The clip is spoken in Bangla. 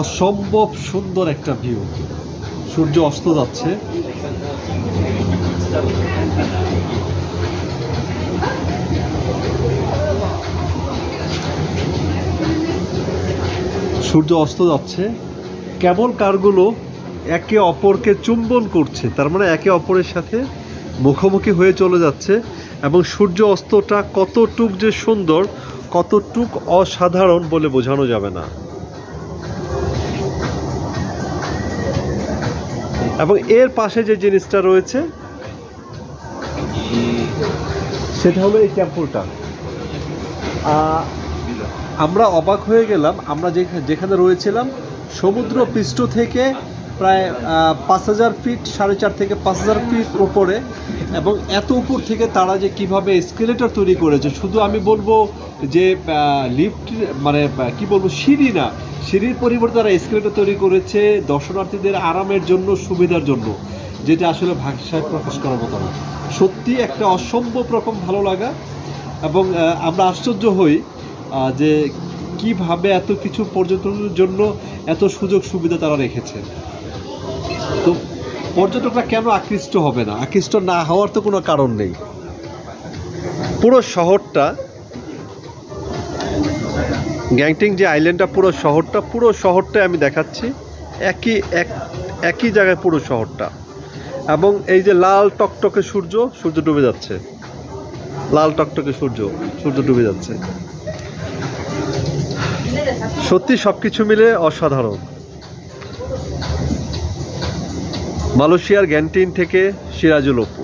অসম্ভব সুন্দর একটা ভিউ সূর্য অস্ত যাচ্ছে। সূর্য অস্ত যাচ্ছে। কেবল কারগুলো একে অপরকে চুম্বন করছে। তার মানে একে অপরের সাথে মুখোমুখি হয়ে চলে যাচ্ছে এবং সূর্য অস্তটা কতটুক যে সুন্দর, কতটুক অসাধারণ বলে বোঝানো যাবে না। এবং এর পাশে যে জিনিসটা রয়েছে, সেটা হলো এই টেম্পলটা। আমরা অবাক হয়ে গেলাম, আমরা যেখা- যেখানে রয়েছিলাম সমুদ্র পৃষ্ঠ থেকে প্রায় পাঁচ হাজার ফিট সাড়ে চার থেকে পাঁচ হাজার ফিট ওপরে এবং এত উপর থেকে তারা যে কীভাবে এসকেলেটর তৈরি করেছে, শুধু আমি বলব যে লিফট মানে কি বলব, সিঁড়ি না। সিঁড়ির পরিবর্তে তারা এসকেলেটর তৈরি করেছে দর্শনার্থীদের আরামের জন্য, সুবিধার জন্য, যেটা আসলে ভাষায় প্রকাশ করার মতো না। সত্যি একটা অসম্ভব রকম ভালো লাগা। এবং আমরা আশ্চর্য হই যে কীভাবে এত কিছু পর্যটনের জন্য এত সুযোগ সুবিধা তারা রেখেছে। পর্যটকরা কেন আকৃষ্ট হবে না? আকৃষ্ট না হওয়ার তো কোনো কারণ নেই। পুরো শহরটা গ্যাংটিং যে আইল্যান্ডটা, পুরো শহরটা, পুরো শহরটাই আমি দেখাচ্ছি। একই, এক, একই জায়গায় পুরো শহরটা। এবং এই যে লাল টকটকে সূর্য সূর্য ডুবে যাচ্ছে। লাল টকটকে সূর্য সূর্য ডুবে যাচ্ছে। সত্যি সব কিছু মিলে অসাধারণ। মালয়েশিয়ার গ্যান্টিন থেকে সিরাজুল অপু।